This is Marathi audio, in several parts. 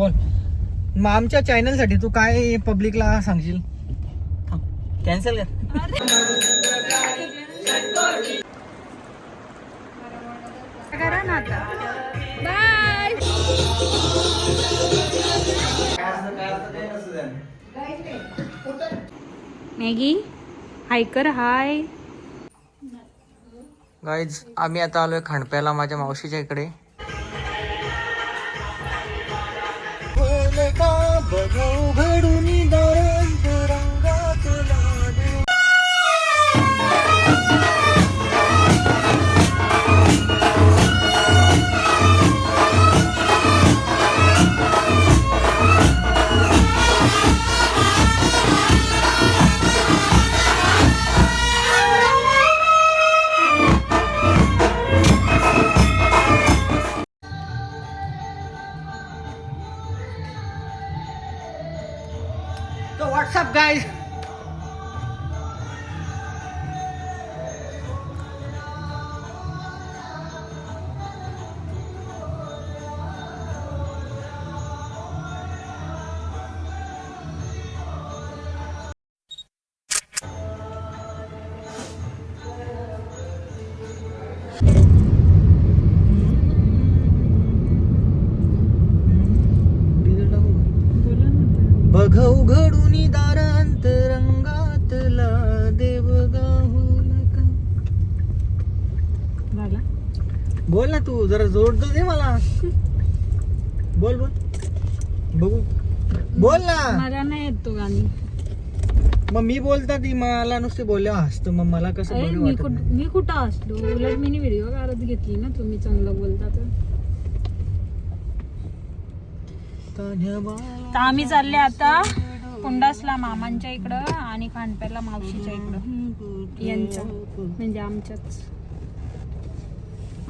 बोल मग आमच्या चॅनलसाठी तू काय पब्लिकला सांगशील? कॅन्सल कर. करा ना आता. बाय मॅगी हाय कर हाय. गाईज आम्ही आता आलोय खांडप्याला माझ्या मावशीच्या इकडे. तो व्हॉट्सअप गाईज बघ तू जरा जोड तर दे मला. बोल बोल. बघू. बोल ना. मला नाही येत तो गाणी. मग मी बोलता ती मला नुसते बोलल्या हसतं. मग मला कसं अरे बरं मी वाटत कुठ नाही. मी कुठं असलो उलट मी व्हिडिओ काढत घेतली ना तुम्ही चांगलं बोलता तर. तान्ह्या बाळा तर आम्ही चालले आता कुंडासला मामांच्या इकडं आणि खांडप्याला मावशीच्या इकडं. यांच्या. म्हणजे आमच्याच.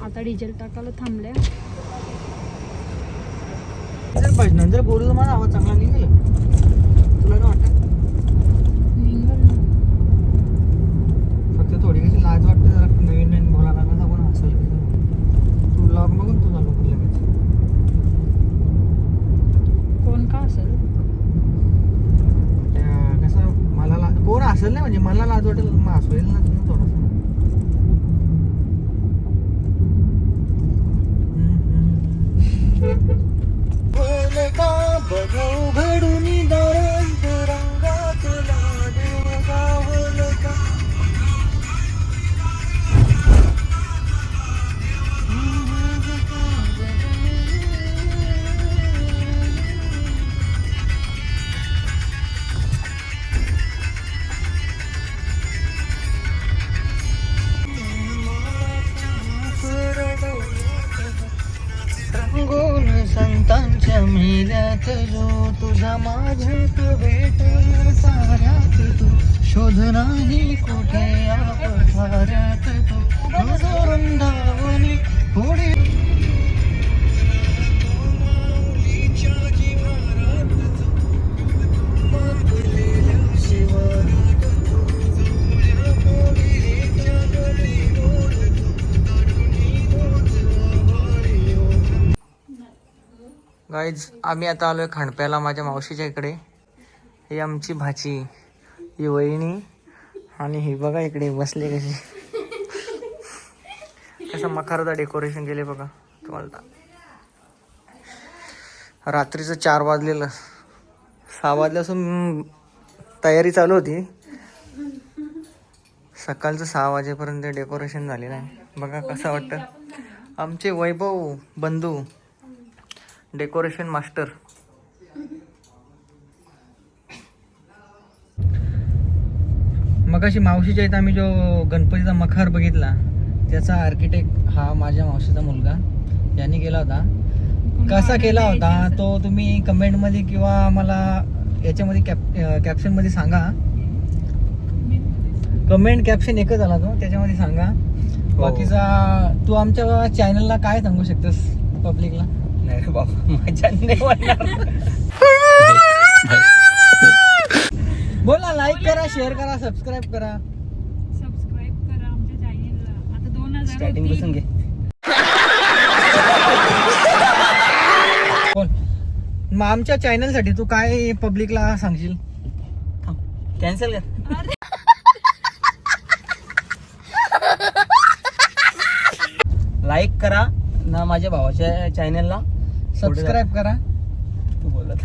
आता डिझेल टाकायला थांबल्या. जर भजनान जर बोलू माझा आवाज चांगला निघेल. तुला काय वाटतं? निघाल. फक्त थोडी कशी लाज वाटते जरा नवीन नवीन बोलायला कसं कोण हसेल तू लॉग बघून तू चालू लगेच. कोण का असेल? कसं मला ला कोण असेल नाही म्हणजे मला लाज वाटेल मग हसू येईल ना. संतांच्या जो तुझा माझ्यात भेट साऱ्यात तू. शोध नाही कुठे या पठाऱ्यात तू. रोज गाईज आम्ही आता आलोय खांडप्याला माझ्या मावशीच्या इकडे. ही आमची भाची ही वहिनी आणि ही बघा इकडे बसले कशी. कसं मखारदा डेकोरेशन केले बघा तुम्हाला रात्रीचं चार वाजलेलं. सहा वाजल्यापासून तयारी चालू होती. सकाळचं सहा वाजेपर्यंत डेकोरेशन झालेलं आहे. बघा कसं वाटतं. आमचे वैभव बंधू डेकोरेशन मास्टर. मग अशी मावशीच्या इथं आम्ही जो गणपतीचा मखार बघितला त्याचा आर्किटेक्ट हा माझ्या मावशीचा मुलगा. यांनी केला होता. कसा केला होता? तो तुम्ही कमेंटमध्ये किंवा मला याच्यामध्ये कॅप कॅप्शनमध्ये सांगा. कमेंट कॅप्शन एकच आला तो. त्याच्यामध्ये सांगा. बाकीचा तू आमच्या चॅनलला काय सांगू शकतोस पब्लिकला नाही रे बाबा. मजा नाही बोल लाईक करा शेअर करा सबस्क्राईब करा. सबस्क्राईब करा आमच्या चॅनेलला आता दोन हजार स्टार्टिंग. पासून घे. बोल. मग आमच्या चॅनलसाठी तू काय पब्लिकला सांगशील? कॅन्सल कर. लाईक करा ना माझ्या भावाच्या चॅनलला सबस्क्राईब करा. तू बोलत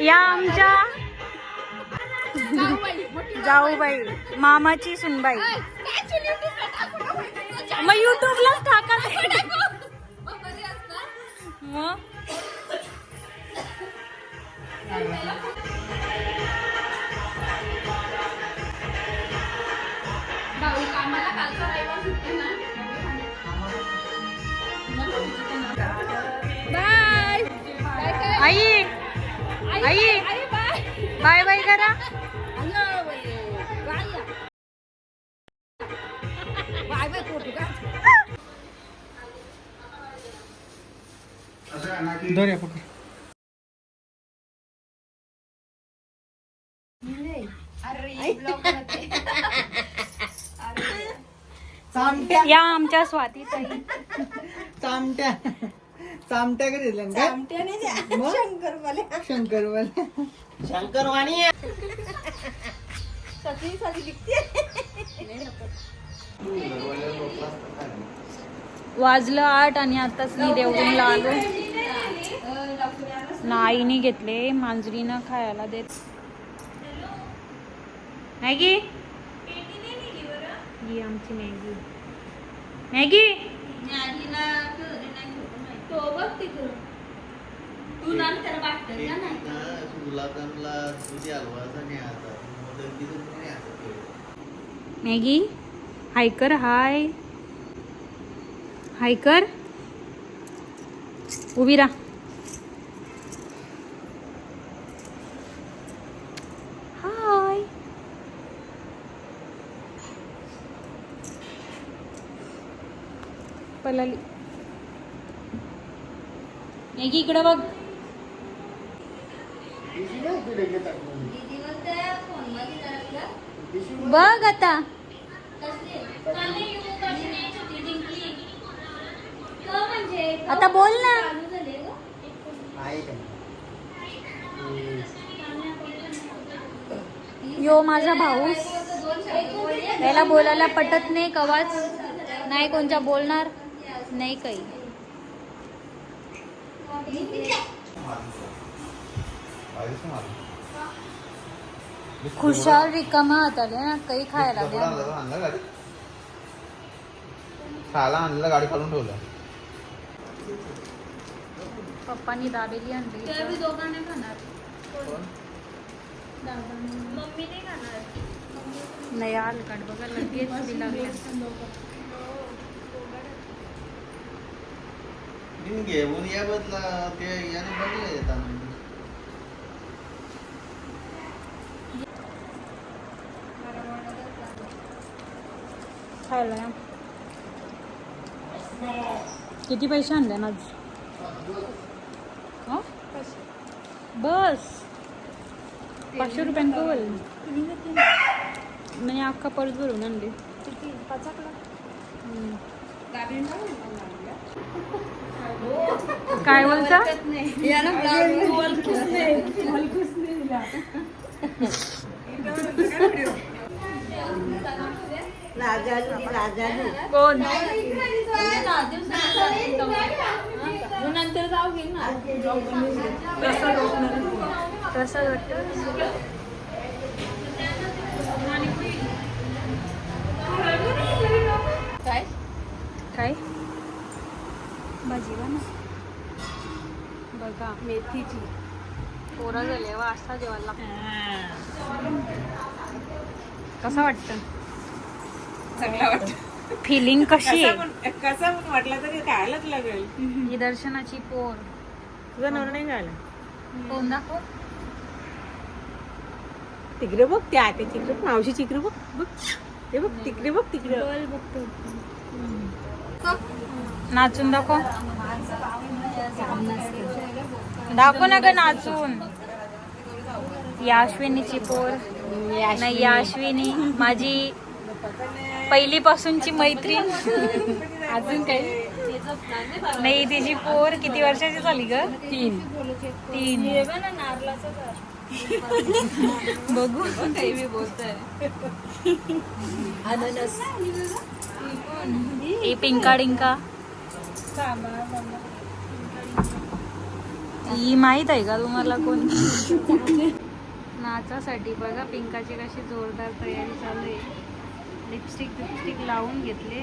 या आमच्या जाऊबाई मामाची सुनबाई. मग युट्यूबलाच टाका. मग आई. आई बाय बाय करा. पकड. चामट्या या आमच्या स्वाती ताई चामट्या. चामट्या का दिल्या शंकरवाले शंकरवाले शंकरवाणी. वाजलं आठ आणि आताच मी देवळूनला आलो. ना आईने घेतले मांजरीनं खायला देत. मॅगी ही आमची मॅगी. मॅगी मॅगी हाय कर हाय. हाय कर उभी राहा हाय पलाली. मॅगी इकडं बघ. बघ आता. आता बोल ना. यो माझा भाऊस. याला बोलायला पटत नाही कवाच. नाही कोणच्या बोलणार. नाही काही। खुशाल रिकामा हाताले ना काही खायला कपडा द्या आणला का? आणला गाडी खायला आणलं गाडी काढून ठेवलं पप्पानी दाबेली आणली नाही आल काढ बघा लगेच बी लागले मी घेऊन या बदला ते याने बघले खायला. या. किती पैसे आणले ना आज? हं? बस. पाचशे रुपयांक बोल म्हणजे अख्खा पर्स भरून आणले. हम्म. काय बोलता? कोण? प्रसाद वाटतं काय काय भाजी ना बघा मेथीची. पोरं झाले वाजता जेवायला कसं वाटतं? चांगला वाटत. फिलिंग कशी आहे? पण कसा पण वाटला तरी खायलाच लागेल. ही दर्शनाची पोर. तुझा नवरा नाही खायला? कोण दाखव? तिकडे बघ त्या ते तिकडे बघ, मावशी तिकडे बघ बघ. ते बघ तिकडे बघ तिकडे. नाचून दाखव. दाखव ना ग नाचून. या अश्विनीची पोर नाही या अश्विनी माझी पहिलीपासूनची मैत्रीण. अजून काही? नाही तिची पोर किती वर्षाची झाली ग? तीन. तीन. बघू काही मी बोलतोय. पिंका डिंका. ही माहीत आहे का तुम्हाला कोण? नाचासाठी बघा पिंकाची कशी जोरदार तयारी चालू आहे. लिपस्टिक लिपस्टिक लावून घेतले.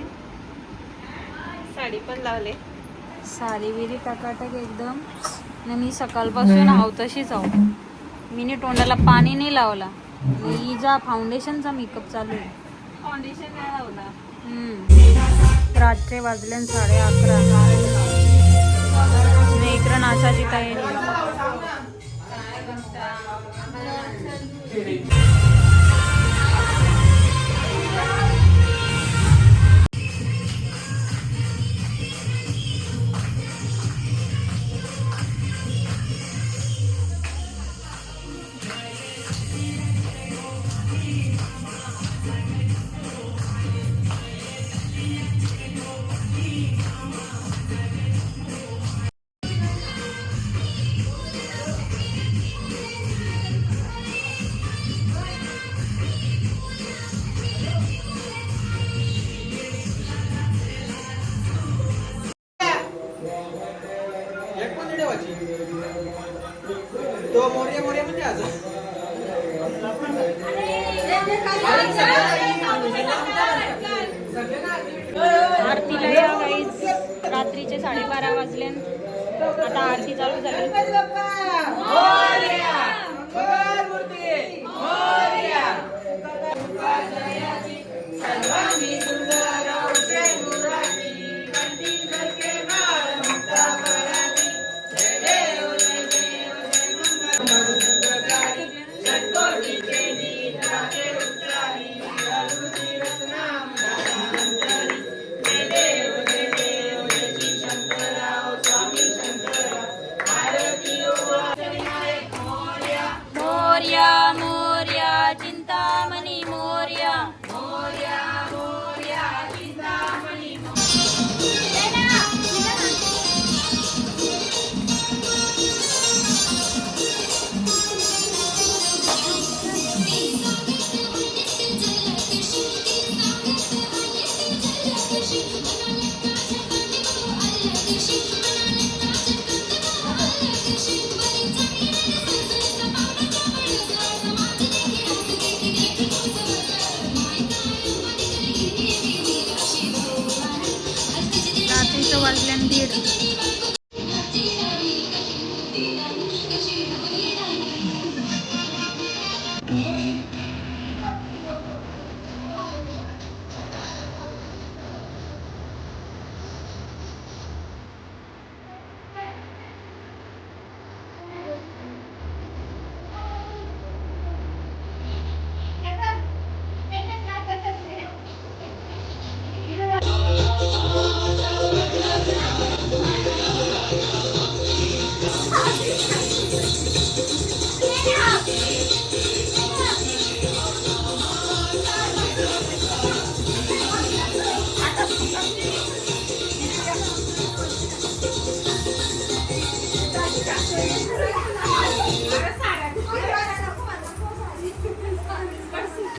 साडी पण लावले. साडी बिरी टकाटक एकदम. आणि मी सकाळपासून आव तशीच आहो. मीने तोंडाला पाणी नाही लावला. आणि हिचा फाउंडेशनचा मेकअप चालू आहे. फाउंडेशन नाही लावला. रात्री वाजले साडे अकरा. आणि इकडं नाचाची तयारी आता आरती चालू झाली. Mm-hmm. Mercy.